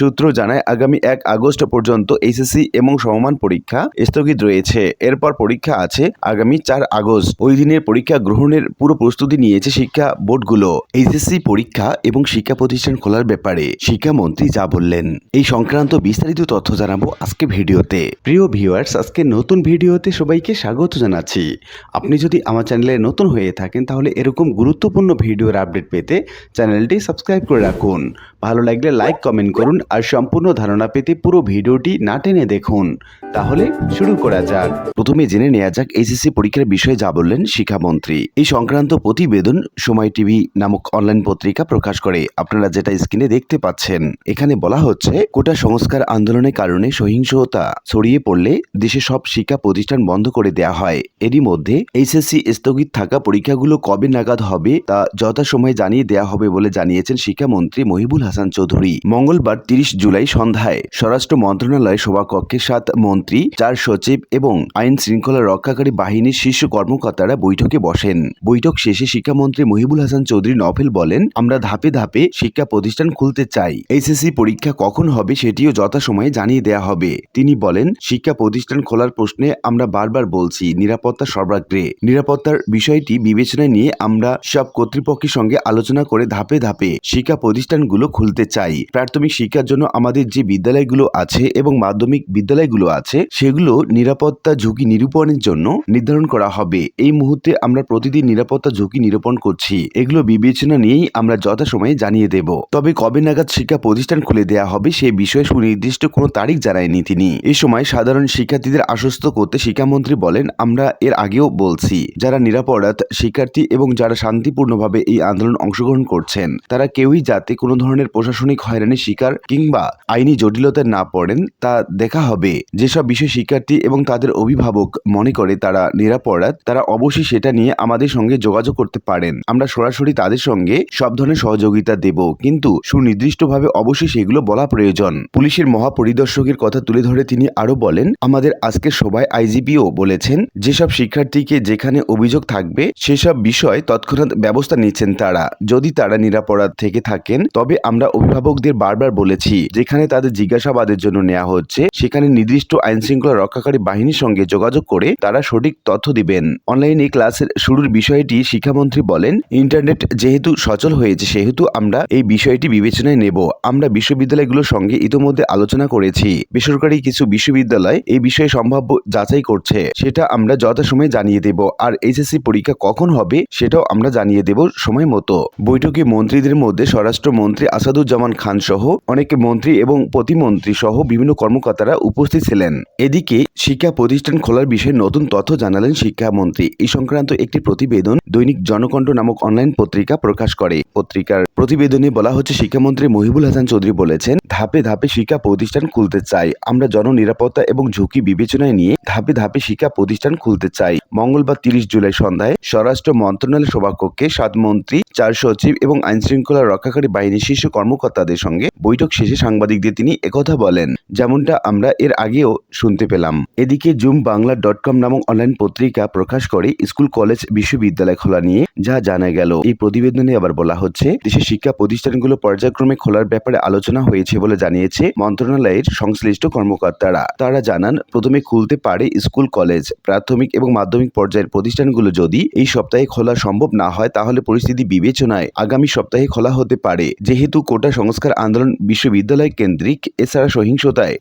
সূত্র জানায়, আগামী এক আগস্ট পর্যন্ত এইচএসসি এবং সমমান পরীক্ষা স্থগিত রয়েছে। এরপর পরীক্ষা আছে আগামী চার আগস্ট। ওই দিনের পরীক্ষা গ্রহণের পুরো প্রস্তুতি নিয়েছে শিক্ষা বোর্ডগুলো। এইচএসসি পরীক্ষা এবং শিক্ষা প্রতিষ্ঠান খোলার ব্যাপারে শিক্ষামন্ত্রী যা বললেন। এই সংক্রান্ত বিস্তারিত তথ্য জানাব আজকে ভিডিওতে। প্রিয় ভিউয়ার্স আজকে নতুন ভিডিওতে সবাইকে স্বাগত জানাচ্ছি। আপনি যদি আমার চ্যানেলে নতুন হয়ে থাকেন, তাহলে এরকম গুরুত্বপূর্ণ ভিডিওর আপডেট পেতে চ্যানেলটি সাবস্ক্রাইব করে রাখুন। ভালো লাগলে লাইক কমেন্ট করুন আর সম্পূর্ণ ধারণা পেতে পুরো ভিডিওটি না টেনে দেখুন। তাহলে শুরু করা যাক। প্রথমে জেনে নেওয়া যাক এইচএসসি পরীক্ষার বিষয়ে যা বললেন শিক্ষামন্ত্রী। এই সংক্রান্ত প্রতিবেদন সময় টিভি নামক অনলাইন পত্রিকা প্রকাশ করে। আপনারা যেটা স্ক্রিনে দেখতে পাচ্ছেন, এখানে বলা হচ্ছে, কোটা সংস্কার আন্দোলনের কারণে সহিংসতা ছড়িয়ে পড়লে দেশে সব শিক্ষা প্রতিষ্ঠান বন্ধ করে দেয়া হয়। এরই মধ্যে এইচএসসি স্থগিত থাকা পরীক্ষাগুলো কবে নাগাদ হবে তা যথাসময়ে জানিয়ে দেয়া হবে বলে জানিয়েছেন শিক্ষামন্ত্রী মহিবুল হাসান চৌধুরী। মঙ্গলবার তিরিশ জুলাই সন্ধ্যায় স্বরাষ্ট্র মন্ত্রণালয় সভাকক্ষে সাত মন্ত্রী, চার সচিব এবং আইন শৃঙ্খলা রক্ষাকারী বাহিনীর শীর্ষ কর্মকর্তারা বৈঠকে বসেন। বৈঠক শেষে শিক্ষামন্ত্রী মহিবুল হাসান চৌধুরী নভেল বলেন, আমরা ধাপে ধাপে শিক্ষা প্রতিষ্ঠান খুলতে চাই। এইচএসসি পরীক্ষা কখন হবে সেটিও যথাসময়ে জানিয়ে দেয়া হবে। তিনি বলেন, শিক্ষা প্রতিষ্ঠান খোলার প্রশ্নে আমরা বারবার বলছি, নিরাপত্তা সর্বাগ্রে। নিরাপত্তার বিষয়টি বিবেচনায় নিয়ে আমরা সব কর্তৃপক্ষের সঙ্গে আলোচনা করে ধাপে ধাপে শিক্ষা প্রতিষ্ঠানগুলো খুলতে চাই। প্রাথমিক শিক্ষার জন্য আমাদের যে বিদ্যালয়গুলো আছে এবং মাধ্যমিক বিদ্যালয়গুলো আছে, সেগুলো নিরাপত্তা ঝুঁকি নিরূপণের জন্য নির্ধারণ করা হবে। এই মুহূর্তে আমরা প্রতিদিন নিরাপত্তা ঝুঁকি নিরূপণ করছি। এগুলো বিবেচনা নিয়েই আমরা যথাসময়ে জানিয়ে দেব। তবে কবে নাগাদ শিক্ষা প্রতিষ্ঠান খুলে দেয়া হবে সে বিষয়ে সুনির্দিষ্ট কোনো তারিখ জানায়নি তিনি। এ সময় সাধারণ শিক্ষার্থীদের আশ্বস্ত করতে শিক্ষামন্ত্রী বলেন, আমরা এর আগেও বলছি, যারা নিরাপরাধ শিক্ষার্থী এবং যারা শান্তিপূর্ণভাবে এই আন্দোলন অংশগ্রহণ করছেন, তারা কেউই যাতে কোনো ধরনের প্রশাসনিক হয়রানির শিকার কিংবা আইনি জটিলতায় না পড়েন, তা দেখা হবে। যেসব বিষয় শিক্ষার্থী এবং তাদের অভিভাবক মনে করে তারা নিরাপরাধ তারা অবশ্যই সেটা নিয়ে আমাদের সঙ্গে যোগাযোগ করতে পারেন। আমরা সরাসরি তাদের সঙ্গে সব ধরনের সহযোগিতা দেব, কিন্তু সুনির্দিষ্টভাবে অবশ্যই সেগুলো বলা প্রয়োজন। পুলিশের মহাপরিদর্শকের কথা তুলে ধরে তিনি আরও বলেন, আমাদের আজকের সবাই আইজিপিও বলেছেন, যেসব শিক্ষার্থীকে যেখানে অভিযোগ থাকবে, সেসব বিষয় তৎক্ষণাৎ ব্যবস্থা নিচ্ছেন তারা। যদি তারা নিরাপরাধ থেকে থাকেন, তবে আমরা অভিভাবকদের বারবার বলেছি যেখানে তাদের জিজ্ঞাসাবাদের জন্য নেওয়া হচ্ছে। সেখানে নির্দিষ্ট আইন শৃঙ্খলা রক্ষাকারী বাহিনীর সঙ্গে যোগাযোগ করে তারা সঠিক তথ্য দিবেন। অনলাইনে ক্লাসের শুরুর বিষয়টি শিক্ষামন্ত্রী বলেন, ইন্টারনেট যেহেতু সচল হয়েছে, সেহেতু আমরা এই বিষয়টি বিবেচনায় নেব। আমরা বিশ্ববিদ্যালয়গুলোর সঙ্গে ইতোমধ্যে আলোচনা করেছি। বেসরকারি কিছু বিশ্ববিদ্যালয় এই বিষয়ে সম্ভাব্য যাচাই করছে। সেটা আমরা যথাসময়ে জানিয়ে দেব। আর এইচএসসি পরীক্ষা কখন হবে, সেটাও আমরা জানিয়ে দেব সময় মতো। বৈঠকে মন্ত্রীদের মধ্যে স্বরাষ্ট্রমন্ত্রী আসাদুজ্জামান খান সহ অনেক মন্ত্রী এবং প্রতিমন্ত্রী সহ বিভিন্ন কর্মকর্তারা উপস্থিত ছিলেন। এদিকে শিক্ষা প্রতিষ্ঠান খোলার বিষয়ে নতুন তথ্য জানালেন শিক্ষামন্ত্রী। এই সংক্রান্ত একটি প্রতিবেদন দৈনিক জনকণ্ঠ নামক অনলাইন পত্রিকা প্রকাশ করে। পত্রিকার প্রতিবেদনে বলা হচ্ছে, শিক্ষামন্ত্রী মহিবুল হাসান চৌধুরী বলেছেন, ধাপে ধাপে শিক্ষা প্রতিষ্ঠান খুলতে চাই। আমরা জননিরাপত্তা এবং ঝুঁকি বিবেচনায় নিয়ে ধাপে ধাপে শিক্ষা প্রতিষ্ঠান খুলতে চাই। মঙ্গলবার তিরিশ জুলাই সন্ধ্যায় স্বরাষ্ট্র মন্ত্রণালয় সভাকক্ষে সাত মন্ত্রী চার সচিব এবং আইন শৃঙ্খলা রক্ষাকারী বাহিনীর শীর্ষ কর্মকর্তাদের সঙ্গে বৈঠক শেষে সাংবাদিকদের তিনি একথা বলেন। যেমনটা আমরা এর আগেও শুনতে পেলাম। এদিকে জুম বাংলা ডট কম নামক অনলাইন পত্রিকা প্রকাশ করে স্কুল, কলেজ, বিশ্ববিদ্যালয় খোলা নিয়ে যা জানা গেল। এই প্রতিবেদনে আবার বলা হচ্ছে, দেশের শিক্ষা প্রতিষ্ঠানগুলো পর্যায়ক্রমে খোলার ব্যাপারে আলোচনা হয়েছে বলে জানিয়েছে মন্ত্রণালয়ের সংশ্লিষ্ট কর্মকর্তারা। তারা জানান, প্রথমে খুলতে পারে স্কুল, কলেজ, প্রাথমিক এবং মাধ্যমিক পর্যায়ের প্রতিষ্ঠানগুলো যদি এই সপ্তাহে খোলা সম্ভব না হয়, তাহলে পরিস্থিতি বিবেচনায় আগামী সপ্তাহে খোলা হতে পারে। যেহেতু কোটা সংস্কার আন্দোলন বিশ্ববিদ্যালয় কেন্দ্রিক, এছাড়া সহিংসতায়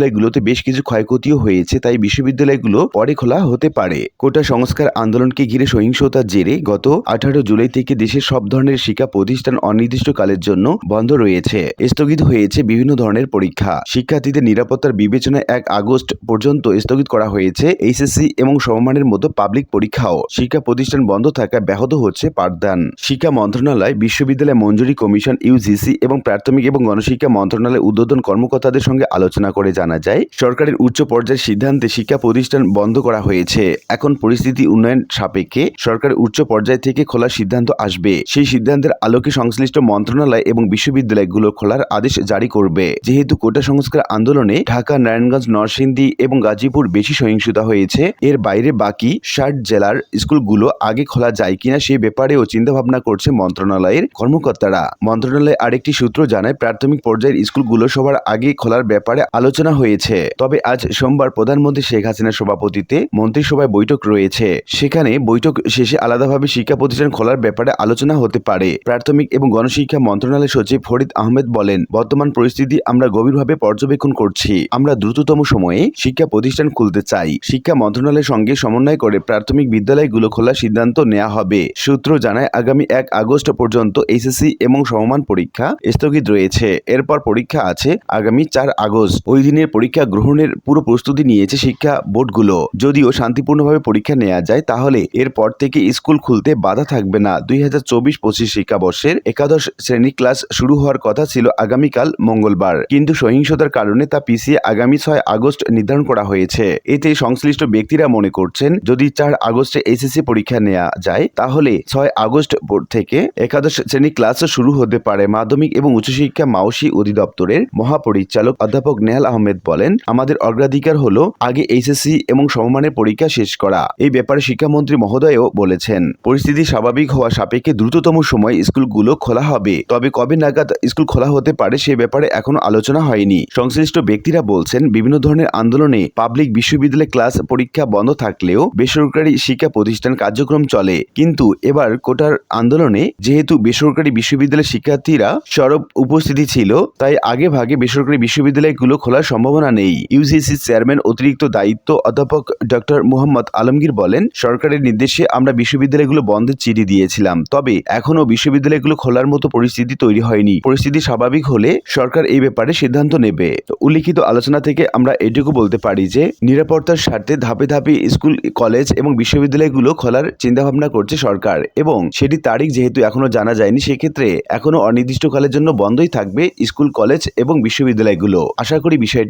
বিশ্ববিদ্যালয়গুলোতে বেশ কিছু ক্ষয়ক্ষতিও হয়েছে, তাই বিশ্ববিদ্যালয়গুলো পরে খোলা হতে পারে। কোটা সংস্কার আন্দোলনকে ঘিরে সহিংসতার জেরে গত আঠারো জুলাই থেকে দেশের সব ধরনের শিক্ষা প্রতিষ্ঠান অনির্দিষ্টকালের জন্য বন্ধ রয়েছে। স্থগিত হয়েছে বিভিন্ন ধরনের পরীক্ষা। শিক্ষার্থীদের নিরাপত্তার বিবেচনায় এক আগস্ট পর্যন্ত স্থগিত করা হয়েছে এইচএসসি এবং সমমানের মতো পাবলিক পরীক্ষাও। শিক্ষা প্রতিষ্ঠান বন্ধ থাকায় ব্যাহত হচ্ছে পাঠদান। শিক্ষা মন্ত্রণালয়, বিশ্ববিদ্যালয় মঞ্জুরি কমিশন ইউজিসি এবং প্রাথমিক এবং গণশিক্ষা মন্ত্রণালয় উদ্বোধন কর্মকর্তাদের সঙ্গে আলোচনা করে জানায়। জানা যায়, সরকারের উচ্চ পর্যায়ের সিদ্ধান্তে শিক্ষা প্রতিষ্ঠান বন্ধ করা হয়েছে। এখন পরিস্থিতি উন্নয়ন সাপেক্ষে সরকার উচ্চ পর্যায় থেকে খোলার সিদ্ধান্ত আসবে। সেই সিদ্ধান্তের আলোকে সংশ্লিষ্ট মন্ত্রণালয় এবং বিশ্ববিদ্যালয়গুলো খোলার আদেশ জারি করবে। যেহেতু কোটা সংস্কার আন্দোলনে ঢাকা, নারায়ণগঞ্জ, নরসিংদী এবং গাজীপুর বেশি সহিংসতা হয়েছে, এর বাইরে বাকি ষাট জেলার স্কুলগুলো আগে খোলা যায় কিনা সে ব্যাপারেও চিন্তাভাবনা করছে মন্ত্রণালয়ের কর্মকর্তারা। মন্ত্রণালয়ের আরেকটি সূত্র জানায়, প্রাথমিক পর্যায়ের স্কুলগুলো সবার আগে খোলার ব্যাপারে আলোচনা হয়েছে। তবে আজ সোমবার প্রধানমন্ত্রী শেখ হাসিনার সভাপতিতে মন্ত্রিসভায় বৈঠক রয়েছে। সেখানে বৈঠক শেষে আলাদাভাবে শিক্ষা প্রতিষ্ঠান খোলার ব্যাপারে আলোচনা হতে পারে। প্রাথমিক এবং গণশিক্ষা মন্ত্রণালয়ের সচিব ফরিদ আহমেদ বলেন, বর্তমান পরিস্থিতি আমরা গভীরভাবে পর্যবেক্ষণ করছি। আমরা দ্রুততম সময়ে শিক্ষা প্রতিষ্ঠান খুলতে চাই। শিক্ষা মন্ত্রণালয়ের সঙ্গে সমন্বয় করে প্রাথমিক বিদ্যালয়গুলো খোলার সিদ্ধান্ত নেওয়া হবে। সূত্র জানায়, আগামী এক আগস্ট পর্যন্ত এসএসসি এবং সমমান পরীক্ষা স্থগিত রয়েছে। এরপর পরীক্ষা আছে আগামী চার আগস্ট। ওই দিনের পরীক্ষা গ্রহণের পুরো প্রস্তুতি নিয়েছে শিক্ষা বোর্ডগুলো। যদিও শান্তিপূর্ণভাবে পরীক্ষা নেওয়া যায়, তাহলে এরপর থেকে স্কুল খুলতে বাধা থাকবে না। দুই হাজার চব্বিশ পঁচিশ শিক্ষাবর্ষের একাদশ শ্রেণি ক্লাস শুরু হওয়ার কথা ছিল আগামীকাল মঙ্গলবার। কিন্তু সহিংসতার কারণে তা পিছিয়ে আগামী ছয় আগস্ট নির্ধারণ করা হয়েছে। এতে সংশ্লিষ্ট ব্যক্তিরা মনে করছেন, যদি চার আগস্টে এসএসসি পরীক্ষা নেওয়া যায়, তাহলে ছয় আগস্ট থেকে একাদশ শ্রেণি ক্লাসও শুরু হতে পারে। মাধ্যমিক এবং উচ্চশিক্ষা মাওসি অধিদপ্তরের মহাপরিচালক অধ্যাপক নেহাল আহমেদ বলেন, আমাদের অগ্রাধিকার হলো আগে এইচএসসি এবং সমমানের পরীক্ষা শেষ করা। এই ব্যাপারে শিক্ষামন্ত্রী মহোদয়ও বলেছেন, পরিস্থিতি স্বাভাবিক হওয়া সাপেক্ষে দ্রুততম সময় স্কুলগুলো খোলা হবে। তবে কবে নাগাদ স্কুল খোলা হতে পারে সে ব্যাপারে এখনও আলোচনা হয়নি। সংশ্লিষ্ট ব্যক্তিরা বলছেন, বিভিন্ন ধরনের আন্দোলনে পাবলিক বিশ্ববিদ্যালয় ক্লাস পরীক্ষা বন্ধ থাকলেও বেসরকারি শিক্ষা প্রতিষ্ঠান কার্যক্রম চলে। কিন্তু এবার কোটার আন্দোলনে যেহেতু বেসরকারি বিশ্ববিদ্যালয়ের শিক্ষার্থীরা সরব উপস্থিতি ছিল, তাই আগে ভাগে বেসরকারি বিশ্ববিদ্যালয়গুলো খোলার সম্ভাবনা নেই। ইউজিসি চেয়ারম্যান অতিরিক্ত দায়িত্ব অধ্যাপক ডক্টর মোহাম্মদ আলমগীর বলেন, সরকারের নির্দেশে আমরা বিশ্ববিদ্যালয়গুলো বন্ধের চিঠি দিয়েছিলাম। তবে এখনও বিশ্ববিদ্যালয়গুলো খোলার মতো পরিস্থিতি তৈরি হয়নি। পরিস্থিতি স্বাভাবিক হলে সরকার এই ব্যাপারে সিদ্ধান্ত নেবে। উল্লিখিত আলোচনা থেকে আমরা এটুকু বলতে পারি যে, নিরাপত্তার স্বার্থে ধাপে ধাপে স্কুল, কলেজ এবং বিশ্ববিদ্যালয়গুলো খোলার চিন্তাভাবনা করছে সরকার এবং সেটি তারিখ যেহেতু এখনও জানা যায়নি, সেক্ষেত্রে এখনও অনির্দিষ্টকালের জন্য বন্ধই থাকবে স্কুল, কলেজ এবং বিশ্ববিদ্যালয়গুলো। আশা করি বিষয়টি